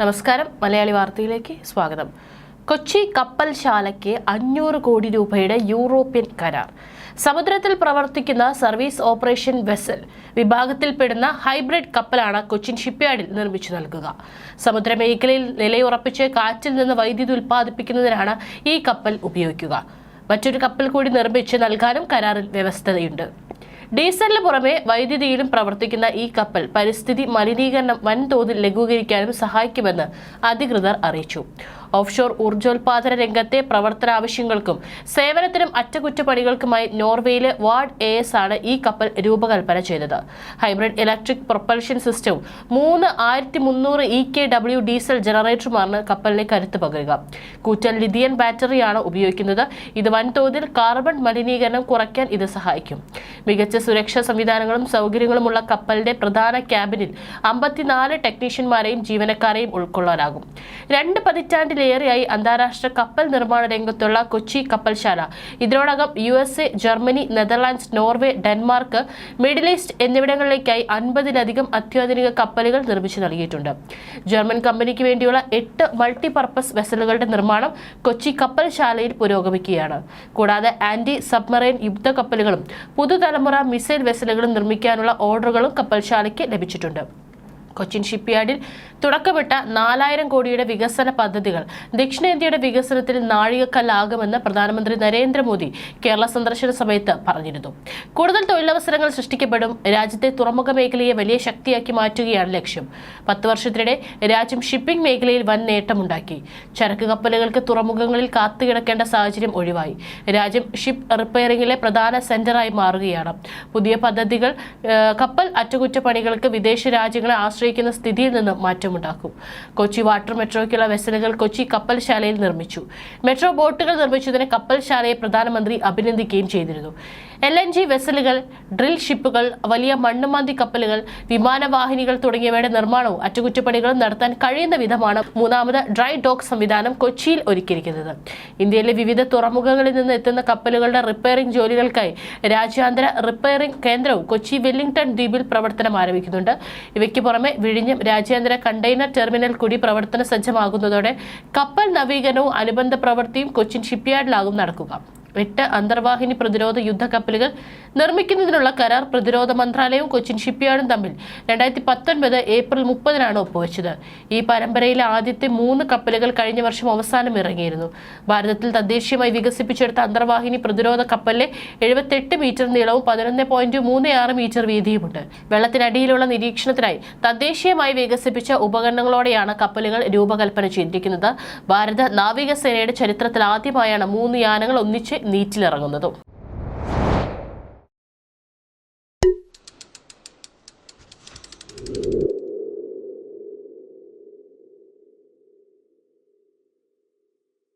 നമസ്കാരം. മലയാളി വാർത്തയിലേക്ക് സ്വാഗതം. കൊച്ചി കപ്പൽശാലയ്ക്ക് അഞ്ഞൂറ് കോടി രൂപയുടെ യൂറോപ്യൻ കരാർ. സമുദ്രത്തിൽ പ്രവർത്തിക്കുന്ന സർവീസ് ഓപ്പറേഷൻ വെസൽ വിഭാഗത്തിൽപ്പെടുന്ന ഹൈബ്രിഡ് കപ്പലാണ് കൊച്ചിൻ ഷിപ്പ്യാർഡിൽ നിർമ്മിച്ചു നൽകുക. സമുദ്രമേഖലയിൽ നിലയുറപ്പിച്ച് കാറ്റിൽ നിന്ന് വൈദ്യുതി ഉൽപ്പാദിപ്പിക്കുന്നതിനാണ് ഈ കപ്പൽ ഉപയോഗിക്കുക. മറ്റൊരു കപ്പൽ കൂടി നിർമ്മിച്ച് നൽകാനും കരാറിൽ വ്യവസ്ഥതയുണ്ട്. ഡീസലിന് പുറമെ വൈദ്യുതിയിലും പ്രവർത്തിക്കുന്ന ഈ കപ്പൽ പരിസ്ഥിതി മലിനീകരണം വൻതോതിൽ ലഘൂകരിക്കാനും സഹായിക്കുമെന്ന് അധികൃതർ അറിയിച്ചു. ഓഫ്ഷോർ ഊർജോൽപാദന രംഗത്തെ പ്രവർത്തന ആവശ്യങ്ങൾക്കും സേവനത്തിനും അറ്റകുറ്റപ്പണികൾക്കുമായി നോർവേയിലെ വാർഡ് എ എസ് ആണ് ഈ കപ്പൽ രൂപകൽപ്പന ചെയ്തത്. ഹൈബ്രിഡ് ഇലക്ട്രിക് പ്രൊപ്പൽഷൻ സിസ്റ്റവും മൂന്ന് ആയിരത്തി മുന്നൂറ് ഇ കെ ഡബ്ല്യു ഡീസൽ ജനറേറ്ററുമാണ് കപ്പലിനെ കരുത്ത് പകരുക. കൂറ്റൻ ലിഥിയൻ ബാറ്ററിയാണ് ഉപയോഗിക്കുന്നത്. ഇത് വൻതോതിൽ കാർബൺ മലിനീകരണം കുറയ്ക്കാൻ ഇത് സഹായിക്കും. മികച്ച സുരക്ഷാ സംവിധാനങ്ങളും സൗകര്യങ്ങളുമുള്ള കപ്പലിന്റെ പ്രധാന ക്യാബിനിൽ അമ്പത്തിനാല് ടെക്നീഷ്യന്മാരെയും ജീവനക്കാരെയും ഉൾക്കൊള്ളാനാകും. രണ്ട് പതിറ്റാണ്ടിലേറെയായി അന്താരാഷ്ട്ര കപ്പൽ നിർമ്മാണ രംഗത്തുള്ള കൊച്ചി കപ്പൽശാല. ഇതിനോടകം U S A Germany Netherlands Norway Denmark Middle East എന്നിവിടങ്ങളിലേക്കായി അൻപതിലധികം അത്യാധുനിക കപ്പലുകൾ നിർമ്മിച്ചു നൽകിയിട്ടുണ്ട്. ജർമ്മൻ കമ്പനിക്ക് വേണ്ടിയുള്ള എട്ട് മൾട്ടിപർപ്പസ് വെസലുകളുടെ നിർമ്മാണം കൊച്ചി കപ്പൽശാലയിൽ പുരോഗമിക്കുകയാണ്. കൂടാതെ ആന്റി സബ്മറൈൻ യുദ്ധ കപ്പലുകളും പുതുതലമുറ മിസൈൽ വെസലുകളും നിർമ്മിക്കാനുള്ള ഓർഡറുകളും കപ്പൽശാലയ്ക്ക് ലഭിച്ചിട്ടുണ്ട്. കൊച്ചിൻ ഷിപ്പ്യാർഡിൽ തുടക്കമിട്ട നാലായിരം കോടിയുടെ വികസന പദ്ധതികൾ ദക്ഷിണേന്ത്യയുടെ വികസനത്തിൽ നാഴികക്കല്ലാകുമെന്ന് പ്രധാനമന്ത്രി നരേന്ദ്രമോദി കേരള സന്ദർശന സമയത്ത് പറഞ്ഞിരുന്നു. കൂടുതൽ തൊഴിലവസരങ്ങൾ സൃഷ്ടിക്കപ്പെടും രാജ്യത്തെ തുറമുഖ മേഖലയെ വലിയ ശക്തിയാക്കി മാറ്റുകയാണ് ലക്ഷ്യം. പത്ത് വർഷത്തിനിടെ രാജ്യം ഷിപ്പിംഗ് മേഖലയിൽ വൻ നേട്ടമുണ്ടാക്കി. ചരക്ക് കപ്പലുകൾക്ക് തുറമുഖങ്ങളിൽ കാത്തുകിടക്കേണ്ട സാഹചര്യം ഒഴിവായി. രാജ്യം ഷിപ്പ് റിപ്പയറിംഗിലെ പ്രധാന സെന്ററായി മാറുകയാണ്. പുതിയ പദ്ധതികൾ കപ്പൽ അറ്റകുറ്റപ്പണികൾക്ക് വിദേശ രാജ്യങ്ങളെ ആശ്രയിക്കുന്ന സ്ഥിതിയിൽ നിന്ന് മാറ്റമുണ്ടാക്കും. കൊച്ചി വാട്ടർ മെട്രോയ്ക്കുള്ള വെസലുകൾ കൊച്ചി കപ്പൽശാലയിൽ നിർമ്മിച്ചു. മെട്രോ ബോട്ടുകൾ നിർമ്മിച്ചതിന് കപ്പൽശാലയെ പ്രധാനമന്ത്രി അഭിനന്ദിക്കുകയും ചെയ്തിരുന്നു. എൽ എൻ ജി വെസലുകൾ ഡ്രിൽ ഷിപ്പുകൾ വലിയ മണ്ണുമാന്തി കപ്പലുകൾ വിമാനവാഹിനികൾ തുടങ്ങിയവയുടെ നിർമ്മാണവും അറ്റകുറ്റപ്പണികളും നടത്താൻ കഴിയുന്ന വിധമാണ് മൂന്നാമത് ഡ്രൈ ഡോക്ക് സംവിധാനം കൊച്ചിയിൽ ഒരുക്കിയിരിക്കുന്നത്. ഇന്ത്യയിലെ വിവിധ തുറമുഖങ്ങളിൽ നിന്ന് എത്തുന്ന കപ്പലുകളുടെ റിപ്പയറിംഗ് ജോലികൾക്കായി രാജ്യാന്തര റിപ്പയറിംഗ് കേന്ദ്രവും കൊച്ചി വെല്ലിംഗ്ടൺ ദ്വീപിൽ പ്രവർത്തനം ആരംഭിക്കുന്നുണ്ട്. ഇവയ്ക്ക് പുറമെ വിഴിഞ്ഞം രാജ്യാന്തര കണ്ടെയ്നർ ടെർമിനൽ കൂടി പ്രവർത്തന സജ്ജമാകുന്നതോടെ കപ്പൽ നവീകരണവും അനുബന്ധ പ്രവൃത്തിയും കൊച്ചിൻ ഷിപ്പ്യാർഡിലാകും നടക്കുക. എട്ട് അന്തർവാഹിനി പ്രതിരോധ യുദ്ധ കപ്പലുകൾ നിർമ്മിക്കുന്നതിനുള്ള കരാർ പ്രതിരോധ മന്ത്രാലയവും കൊച്ചിൻ ഷിപ്പ്യാർഡും തമ്മിൽ. രണ്ടായിരത്തി പത്തൊൻപത് ഏപ്രിൽ മുപ്പതിനാണ് ഒപ്പുവെച്ചത്. ഈ പരമ്പരയിലെ ആദ്യത്തെ മൂന്ന് കപ്പലുകൾ കഴിഞ്ഞ വർഷം അവസാനം ഇറങ്ങിയിരുന്നു. ഭാരതത്തിൽ തദ്ദേശീയമായി വികസിപ്പിച്ചെടുത്ത അന്തർവാഹിനി പ്രതിരോധ കപ്പലിലെ എഴുപത്തെട്ട് മീറ്റർ നീളവും പതിനൊന്ന് പോയിന്റ് മൂന്ന് ആറ് മീറ്റർ വീതിയുമുണ്ട്. വെള്ളത്തിനടിയിലുള്ള നിരീക്ഷണത്തിനായി തദ്ദേശീയമായി വികസിപ്പിച്ച ഉപകരണങ്ങളോടെയാണ് കപ്പലുകൾ രൂപകൽപ്പന ചെയ്തിരിക്കുന്നത്. ഭാരത നാവികസേനയുടെ ചരിത്രത്തിൽ ആദ്യമായാണ് മൂന്ന് യാനങ്ങൾ ഒന്നിച്ച് നീറ്റിലിറങ്ങുന്നതും.